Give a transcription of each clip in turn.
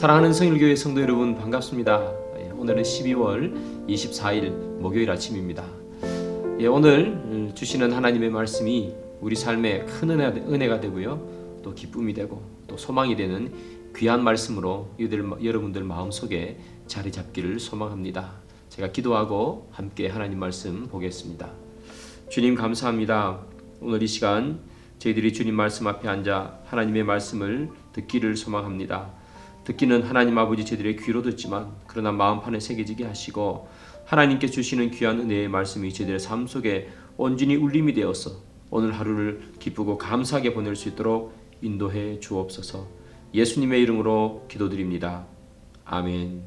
사랑하는 성일교회 성도 여러분 반갑습니다. 예, 오늘은 12월 24일 목요일 아침입니다. 예, 오늘 음, 주시는 하나님의 말씀이 우리 삶에 큰 은혜, 은혜가 되고요. 또 기쁨이 되고 또 소망이 되는 귀한 말씀으로 여러분들 마음속에 자리 잡기를 소망합니다. 제가 기도하고 함께 하나님 말씀 보겠습니다. 주님 감사합니다. 오늘 이 시간 저희들이 주님 말씀 앞에 앉아 하나님의 말씀을 듣기를 소망합니다. 듣기는 하나님 아버지 저희들의 귀로 듣지만 그러나 마음판에 새겨지게 하시고 하나님께 주시는 귀한 은혜의 말씀이 저희들의 삶 속에 온전히 울림이 되어서 오늘 하루를 기쁘고 감사하게 보낼 수 있도록 인도해 주옵소서. 예수님의 이름으로 기도드립니다. 아멘.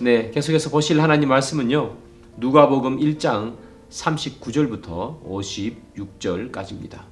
네, 계속해서 보실 하나님 말씀은요. 누가복음 1장 39절부터 56절까지입니다.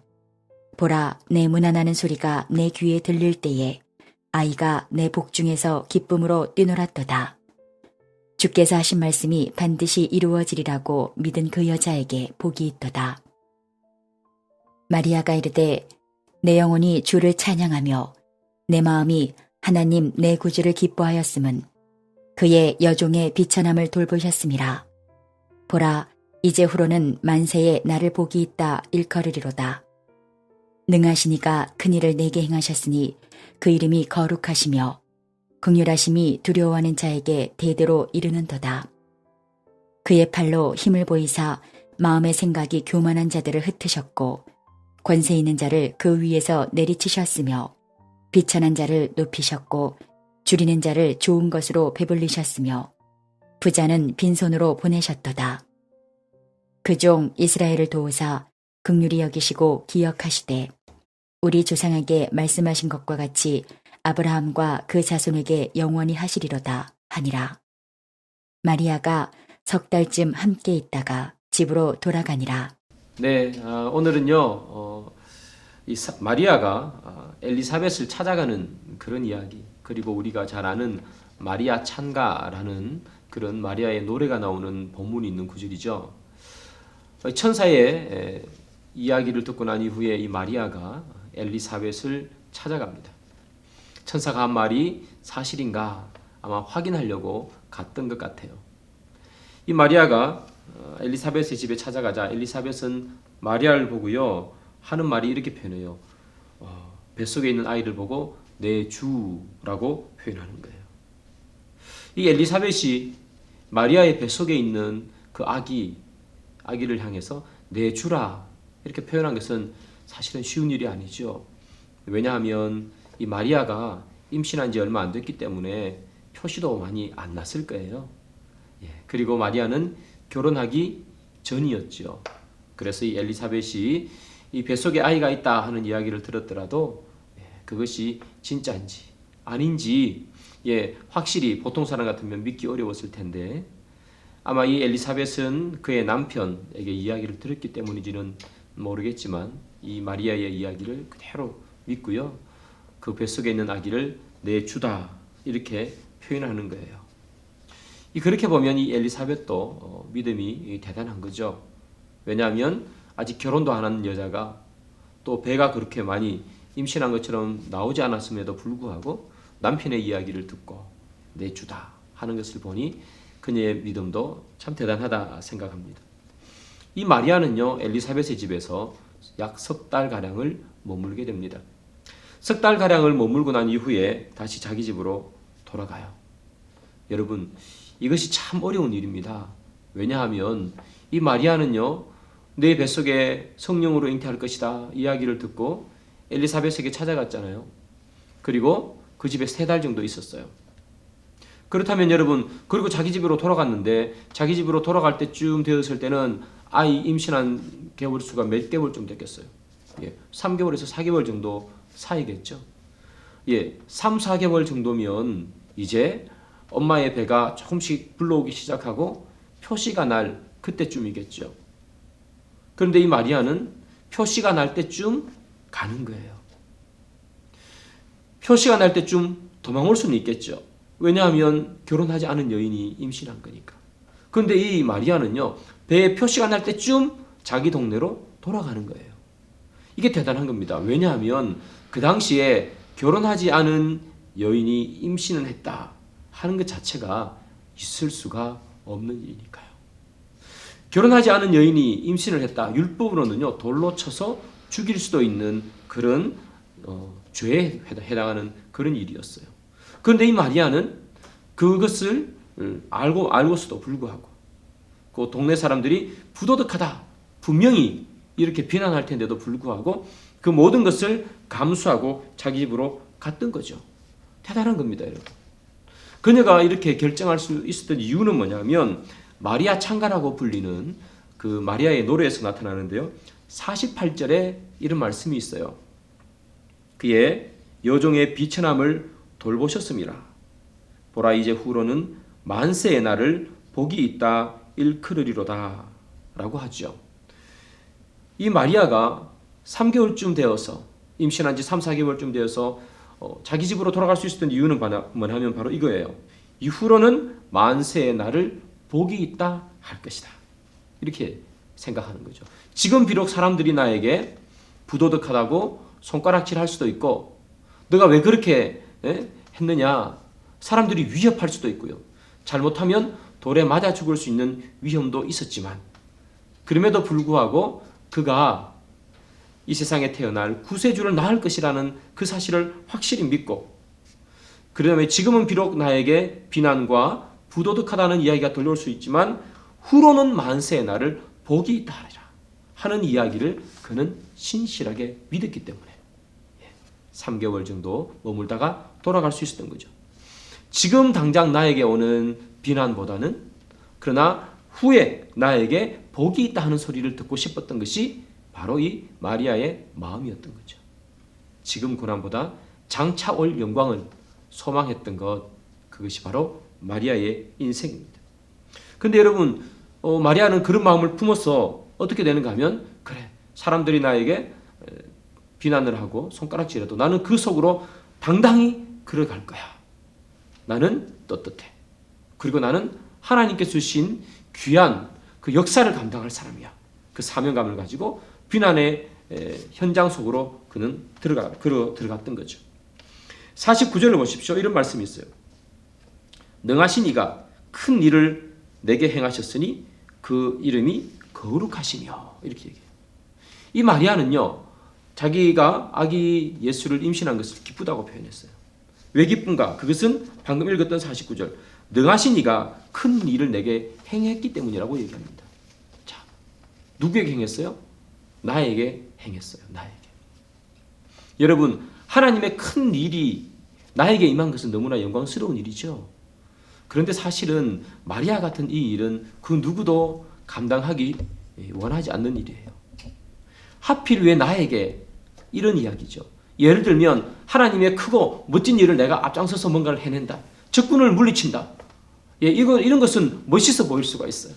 보라, 내 문안하는 소리가 내 귀에 들릴 때에 아이가 내 복중에서 기쁨으로 뛰놀았도다. 주께서 하신 말씀이 반드시 이루어지리라고 믿은 그 여자에게 복이 있도다. 마리아가 이르되 내 영혼이 주를 찬양하며 내 마음이 하나님 내 구주를 기뻐하였음은 그의 여종의 비천함을 돌보셨음이라. 보라, 이제 후로는 만세에 나를 복이 있다 일컬으리로다. 능하시니가 큰 일을 내게 행하셨으니 그 이름이 거룩하시며 극률하심이 두려워하는 자에게 대대로 이르는도다. 그의 팔로 힘을 보이사 마음의 생각이 교만한 자들을 흩으셨고 권세 있는 자를 그 위에서 내리치셨으며 비천한 자를 높이셨고 줄이는 자를 좋은 것으로 배불리셨으며 부자는 빈손으로 보내셨도다. 그 종 이스라엘을 도우사 극률이 여기시고 기억하시되 우리 조상에게 말씀하신 것과 같이 아브라함과 그 자손에게 영원히 하시리로다 하니라. 마리아가 석 달쯤 함께 있다가 집으로 돌아가니라. 네, 아, 오늘은요, 어, 이 사- 마리아가 아, 엘리사벳을 찾아가는 그런 이야기, 그리고 우리가 잘 아는 마리아 찬가라는 그런 마리아의 노래가 나오는 본문이 있는 구절이죠. 어, 천사의 에, 이야기를 듣고 난 이후에 이 마리아가 엘리사벳을 찾아갑니다. 천사가 한 말이 사실인가 아마 확인하려고 갔던 것 같아요. 이 마리아가 어, 엘리사벳의 집에 찾아가자 엘리사벳은 마리아를 보고요 하는 말이 이렇게 표현해요. 어, 뱃속에 있는 아이를 보고 내 주라고 표현하는 거예요. 이 엘리사벳이 마리아의 뱃속에 있는 그 아기 아기를 향해서 내 주라 이렇게 표현한 것은 사실은 쉬운 일이 아니죠. 왜냐하면 이 마리아가 임신한 지 얼마 안 됐기 때문에 표시도 많이 안 났을 거예요. 예, 그리고 마리아는 결혼하기 전이었죠. 그래서 이 엘리사벳이 이 뱃속에 아이가 있다 하는 이야기를 들었더라도 예, 그것이 진짜인지 아닌지 예, 확실히 보통 사람 같으면 믿기 어려웠을 텐데 아마 이 엘리사벳은 그의 남편에게 이야기를 들었기 때문인지는 모르겠지만 이 마리아의 이야기를 그대로 믿고요. 그 뱃속에 있는 아기를 내 주다 이렇게 표현하는 거예요. 이 그렇게 보면 이 엘리사벳도 어, 믿음이 대단한 거죠. 왜냐하면 아직 결혼도 안 한 여자가 또 배가 그렇게 많이 임신한 것처럼 나오지 않았음에도 불구하고 남편의 이야기를 듣고 내 주다 하는 것을 보니 그녀의 믿음도 참 대단하다 생각합니다. 이 마리아는요 엘리사벳의 집에서 약 석 달 가량을 머물게 됩니다. 석 달 가량을 머물고 난 이후에 다시 자기 집으로 돌아가요. 여러분 이것이 참 어려운 일입니다. 왜냐하면 이 마리아는요 내 뱃속에 성령으로 잉태할 것이다 이야기를 듣고 엘리사벳에게 찾아갔잖아요. 그리고 그 집에 세 달 정도 있었어요. 그렇다면 여러분 그리고 자기 집으로 돌아갔는데 자기 집으로 돌아갈 때쯤 되었을 때는 아이 임신한 개월 수가 몇 개월쯤 됐겠어요. 예, 3개월에서 4개월 정도 사이겠죠. 예, 3, 4개월 정도면 이제 엄마의 배가 조금씩 불러오기 시작하고 표시가 날 그때쯤이겠죠. 그런데 이 마리아는 표시가 날 때쯤 가는 거예요. 표시가 날 때쯤 도망올 수는 있겠죠. 왜냐하면 결혼하지 않은 여인이 임신한 거니까. 그런데 이 마리아는요, 배에 표시가 날 때쯤 자기 동네로 돌아가는 거예요. 이게 대단한 겁니다. 왜냐하면 그 당시에 결혼하지 않은 여인이 임신을 했다 하는 것 자체가 있을 수가 없는 일이니까요. 결혼하지 않은 여인이 임신을 했다. 율법으로는요 돌로 쳐서 죽일 수도 있는 그런 어, 죄에 해당- 해당하는 그런 일이었어요. 그런데 이 마리아는 그것을 음, 알고 알고서도 불구하고 그 동네 사람들이 부도덕하다 분명히 이렇게 비난할 텐데도 불구하고 그 모든 것을 감수하고 자기 집으로 갔던 거죠. 대단한 겁니다, 여러분. 그녀가 이렇게 결정할 수 있었던 이유는 뭐냐면 마리아 창가라고 불리는 그 마리아의 노래에서 나타나는데요. 48절에 이런 말씀이 있어요. 그의 여종의 비천함을 돌보셨습니다. 보라 이제 후로는 만세의 날을 복이 있다 일컬으리로다 라고 하죠. 이 마리아가 3개월쯤 되어서 임신한 지 3, 4개월쯤 되어서 어, 자기 집으로 돌아갈 수 있었던 이유는 뭐냐면 바로 이거예요. 이후로는 만세의 날을 복이 있다 할 것이다. 이렇게 생각하는 거죠. 지금 비록 사람들이 나에게 부도덕하다고 손가락질 할 수도 있고 너가 왜 그렇게 예? 했느냐 사람들이 위협할 수도 있고요. 잘못하면 돌에 맞아 죽을 수 있는 위험도 있었지만 그럼에도 불구하고 그가 이 세상에 태어날 구세주를 낳을 것이라는 그 사실을 확실히 믿고 그 다음에 지금은 비록 나에게 비난과 부도덕하다는 이야기가 들려올 수 있지만 후로는 만세의 날을 복이 있다 하리라 하는 이야기를 그는 신실하게 믿었기 때문에 3개월 정도 머물다가 돌아갈 수 있었던 거죠. 지금 당장 나에게 오는 비난보다는 그러나 후에 나에게 복이 있다 하는 소리를 듣고 싶었던 것이 바로 이 마리아의 마음이었던 거죠. 지금 고난보다 장차 올 영광을 소망했던 것 그것이 바로 마리아의 인생입니다. 근데 여러분 어, 마리아는 그런 마음을 품어서 어떻게 되는가 하면 그래 사람들이 나에게 에, 비난을 하고 손가락질해도 나는 그 속으로 당당히 걸어갈 거야. 나는 떳떳해. 그리고 나는 하나님께서 주신 귀한 그 역사를 감당할 사람이야. 그 사명감을 가지고 비난의 에, 현장 속으로 그는 들어가 들어갔던 거죠. 49절을 보십시오. 이런 말씀이 있어요. 능하신 이가 큰 일을 내게 행하셨으니 그 이름이 거룩하시며 이렇게 얘기해요. 이 마리아는요. 자기가 아기 예수를 임신한 것을 기쁘다고 표현했어요. 왜 기쁜가? 그것은 방금 읽었던 49절. 능하신 이가 큰 일을 내게 행했기 때문이라고 얘기합니다. 자, 누구에게 행했어요? 나에게 행했어요. 나에게. 여러분, 하나님의 큰 일이 나에게 임한 것은 너무나 영광스러운 일이죠. 그런데 사실은 마리아 같은 이 일은 그 누구도 감당하기 원하지 않는 일이에요. 하필 왜 나에게 이런 이야기죠. 예를 들면 하나님의 크고 멋진 일을 내가 앞장서서 뭔가를 해낸다. 적군을 물리친다. 예, 이거 이런 것은 멋있어 보일 수가 있어요.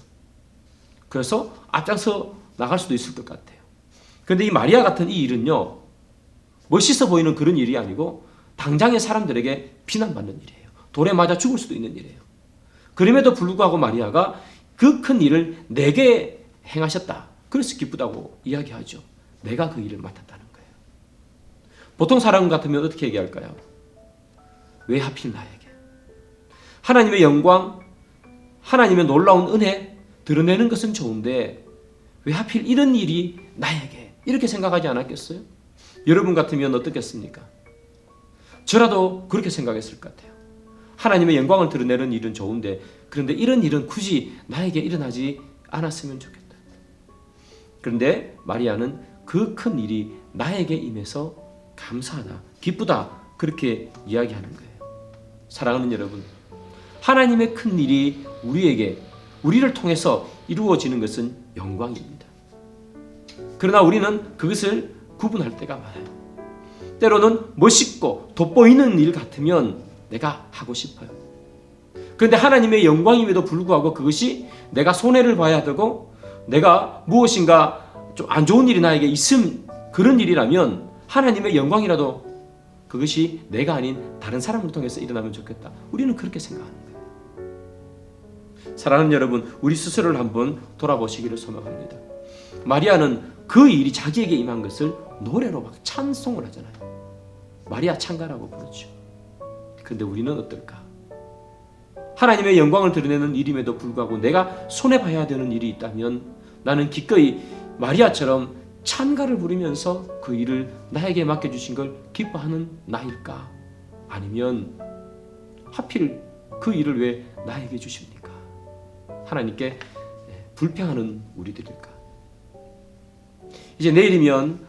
그래서 앞장서 나갈 수도 있을 것 같아요. 그런데 이 마리아 같은 이 일은요. 멋있어 보이는 그런 일이 아니고 당장의 사람들에게 비난받는 일이에요. 돌에 맞아 죽을 수도 있는 일이에요. 그럼에도 불구하고 마리아가 그 큰 일을 내게 행하셨다. 그래서 기쁘다고 이야기하죠. 내가 그 일을 맡았다는 거예요. 보통 사람 같으면 어떻게 얘기할까요? 왜 하필 나에게? 하나님의 영광, 하나님의 놀라운 은혜 드러내는 것은 좋은데 왜 하필 이런 일이 나에게 이렇게 생각하지 않았겠어요? 여러분 같으면 어떻겠습니까? 저라도 그렇게 생각했을 것 같아요. 하나님의 영광을 드러내는 일은 좋은데 그런데 이런 일은 굳이 나에게 일어나지 않았으면 좋겠다. 그런데 마리아는 그 큰 일이 나에게 임해서 감사하다, 기쁘다 그렇게 이야기하는 거예요. 사랑하는 여러분, 하나님의 큰 일이 우리에게 우리를 통해서 이루어지는 것은 영광입니다. 그러나 우리는 그것을 구분할 때가 많아요. 때로는 멋있고 돋보이는 일 같으면 내가 하고 싶어요. 그런데 하나님의 영광임에도 불구하고 그것이 내가 손해를 봐야 되고 내가 무엇인가 좀 안 좋은 일이 나에게 있음 그런 일이라면 하나님의 영광이라도 그것이 내가 아닌 다른 사람을 통해서 일어나면 좋겠다. 우리는 그렇게 생각하는 거예요. 사랑하는 여러분, 우리 스스로를 한번 돌아보시기를 소망합니다. 마리아는 그 일이 자기에게 임한 것을 노래로 막 찬송을 하잖아요. 마리아 찬가라고 부르죠. 근데 우리는 어떨까? 하나님의 영광을 드러내는 일임에도 불구하고 내가 손해 봐야 되는 일이 있다면 나는 기꺼이 마리아처럼 찬가를 부리면서 그 일을 나에게 맡겨주신 걸 기뻐하는 나일까? 아니면 하필 그 일을 왜 나에게 주십니까? 하나님께 불평하는 우리들일까? 이제 내일이면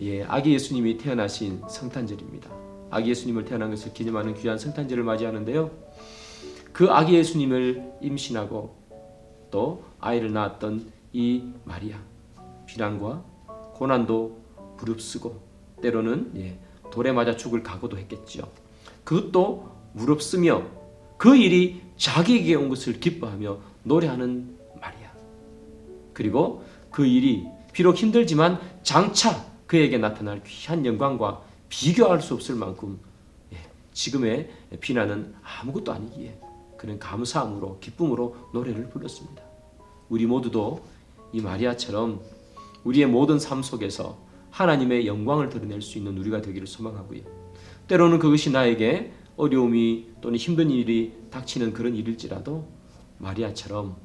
예, 아기 예수님이 태어나신 성탄절입니다. 아기 예수님을 태어난 것을 기념하는 귀한 성탄절을 맞이하는데요. 그 아기 예수님을 임신하고 또 아이를 낳았던 이 마리아 비난과 고난도 무릅쓰고 때로는 예, 돌에 맞아 죽을 각오도 했겠지요. 그것도 무릅쓰며 그 일이 자기에게 온 것을 기뻐하며 노래하는 마리아. 그리고 그 일이 비록 힘들지만 장차 그에게 나타날 귀한 영광과 비교할 수 없을 만큼 예, 지금의 비난은 아무것도 아니기에 그는 감사함으로 기쁨으로 노래를 불렀습니다. 우리 모두도 이 마리아처럼 우리의 모든 삶 속에서 하나님의 영광을 드러낼 수 있는 우리가 되기를 소망하고요. 때로는 그것이 나에게 어려움이 또는 힘든 일이 닥치는 그런 일일지라도 마리아처럼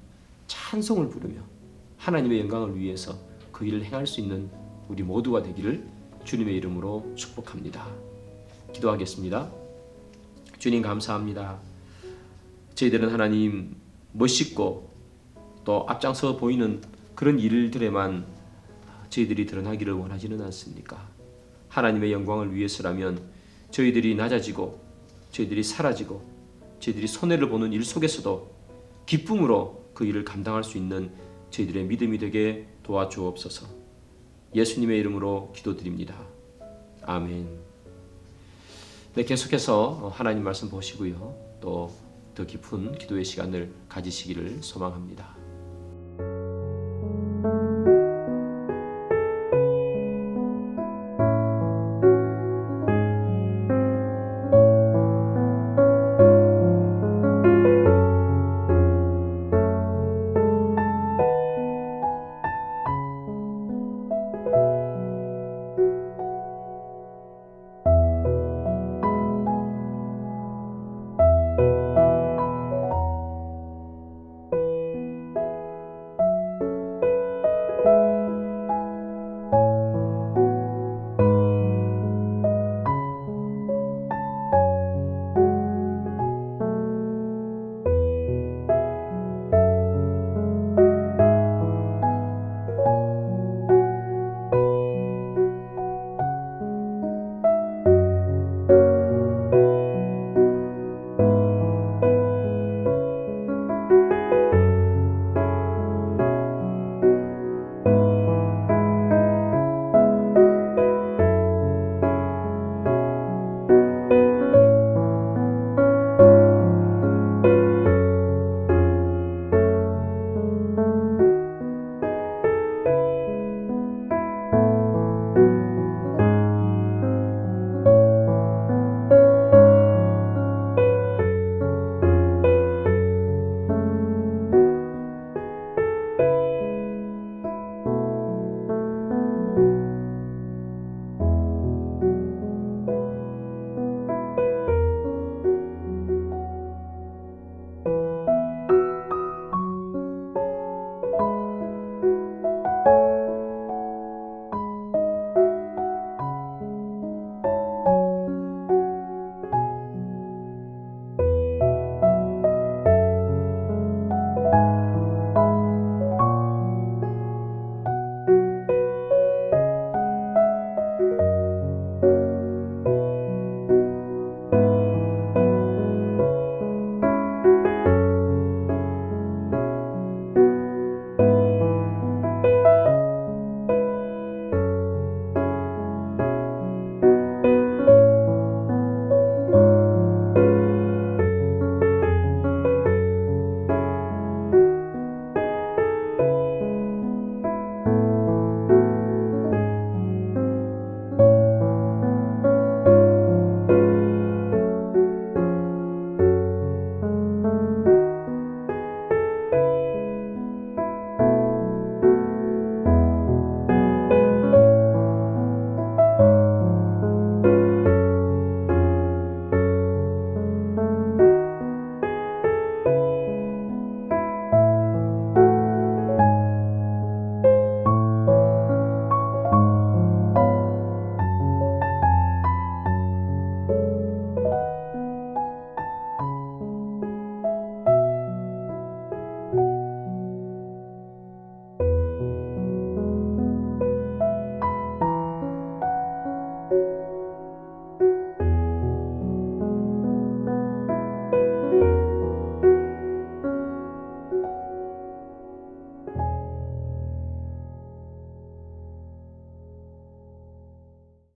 찬송을 부르며 하나님의 영광을 위해서 그 일을 행할 수 있는 우리 모두가 되기를 주님의 이름으로 축복합니다. 기도하겠습니다. 주님 감사합니다. 저희들은 하나님 멋있고 또 앞장서 보이는 그런 일들에만 저희들이 드러나기를 원하지는 않습니까? 하나님의 영광을 위해서라면 저희들이 낮아지고 저희들이 사라지고 저희들이 손해를 보는 일 속에서도 기쁨으로 그 일을 감당할 수 있는 저희들의 믿음이 되게 도와주옵소서. 예수님의 이름으로 기도드립니다. 아멘. 네, 계속해서 하나님 말씀 보시고요. 또 더 깊은 기도의 시간을 가지시기를 소망합니다.